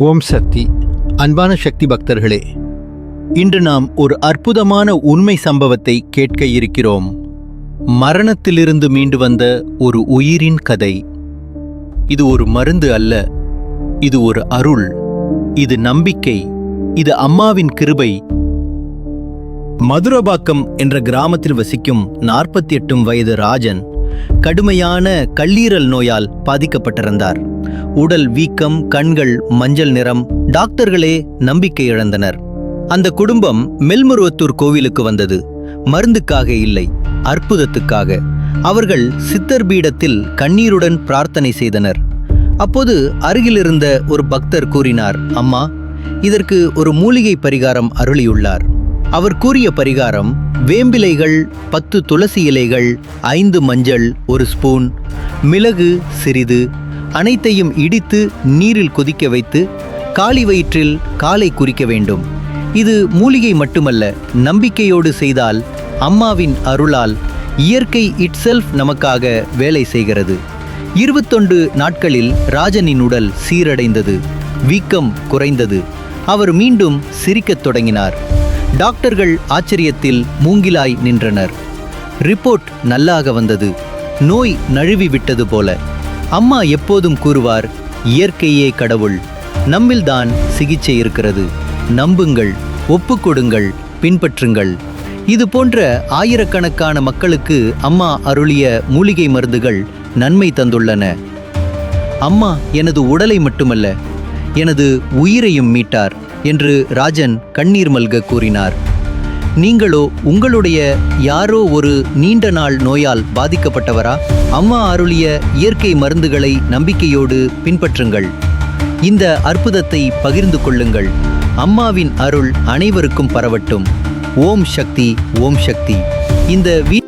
ஓம் சக்தி. அன்பான சக்தி பக்தர்களே இன்று நாம் ஒரு அற்புதமான உண்மை சம்பவத்தை கேட்க இருக்கிறோம். மரணத்திலிருந்து மீண்டு வந்த ஒரு உயிரின் கதை. இது ஒரு மருந்து அல்ல இது ஒரு அருள் இது நம்பிக்கை இது அம்மாவின் கிருபை. மதுரபாக்கம் என்ற கிராமத்தில் வசிக்கும் நாற்பத்தி எட்டும் வயது ராஜன் கடுமையான கல்லீரல் நோயால் பாதிக்கப்பட்டிருந்தார். உடல் வீக்கம் கண்கள் மஞ்சள் நிறம் டாக்டர்களே நம்பிக்கை இழந்தனர். அந்த குடும்பம் மெல்மருவத்தூர் கோவிலுக்கு வந்தது. மருந்துக்காக இல்லை அற்புதத்துக்காக. அவர்கள் சித்தர் பீடத்தில் கண்ணீருடன் பிரார்த்தனை செய்தனர். அப்போது அருகிலிருந்த ஒரு பக்தர் கூறினார் அம்மா இதற்கு ஒரு மூலிகை பரிகாரம் அருளியுள்ளார். அவர் கூறிய பரிகாரம் வேம்பிலைகள் பத்து துளசி இலைகள் ஐந்து மஞ்சள் ஒரு ஸ்பூன் மிளகு சிறிது அனைத்தையும் இடித்து நீரில் கொதிக்க வைத்து காலி வயிற்றில் காலை குறிக்க வேண்டும். இது மூலிகை மட்டுமல்ல நம்பிக்கையோடு செய்தால் அம்மாவின் அருளால் இயற்கை இட்செல்ஃப் நமக்காக வேலை செய்கிறது. இருபத்தொண்டு நாட்களில் ராஜனின் உடல் சீரடைந்தது வீக்கம் குறைந்தது. அவர் மீண்டும் சிரிக்கத் தொடங்கினார். டாக்டர்கள் ஆச்சரியத்தில் மூங்கிலாய் நின்றனர். ரிப்போர்ட் நல்லாக வந்தது. நோய் நழுவி விட்டது போல. அம்மா எப்போதும் கூறுவார் இயற்கையே கடவுள் நம்மில்தான் சிகிச்சை இருக்கிறது. நம்புங்கள் ஒப்புக்கொடுங்கள் பின்பற்றுங்கள். இது போன்ற ஆயிரக்கணக்கான மக்களுக்கு அம்மா அருளிய மூலிகை மருந்துகள் நன்மை தந்துள்ளன. அம்மா எனது உடலை மட்டுமல்ல எனது உயிரையும் மீட்டார். என்று ராஜன் கண்ணீர் மல்க கூறினார். நீங்களோ உங்களுடைய யாரோ ஒரு நீண்ட நாள் நோயால் பாதிக்கப்பட்டவரா? அம்மா அருளிய இயற்கை மருந்துகளை நம்பிக்கையோடு பின்பற்றுங்கள். இந்த அற்புதத்தை பகிர்ந்து கொள்ளுங்கள். அம்மாவின் அருள் அனைவருக்கும் பரவட்டும். ஓம் சக்தி ஓம் சக்தி. இந்த வீ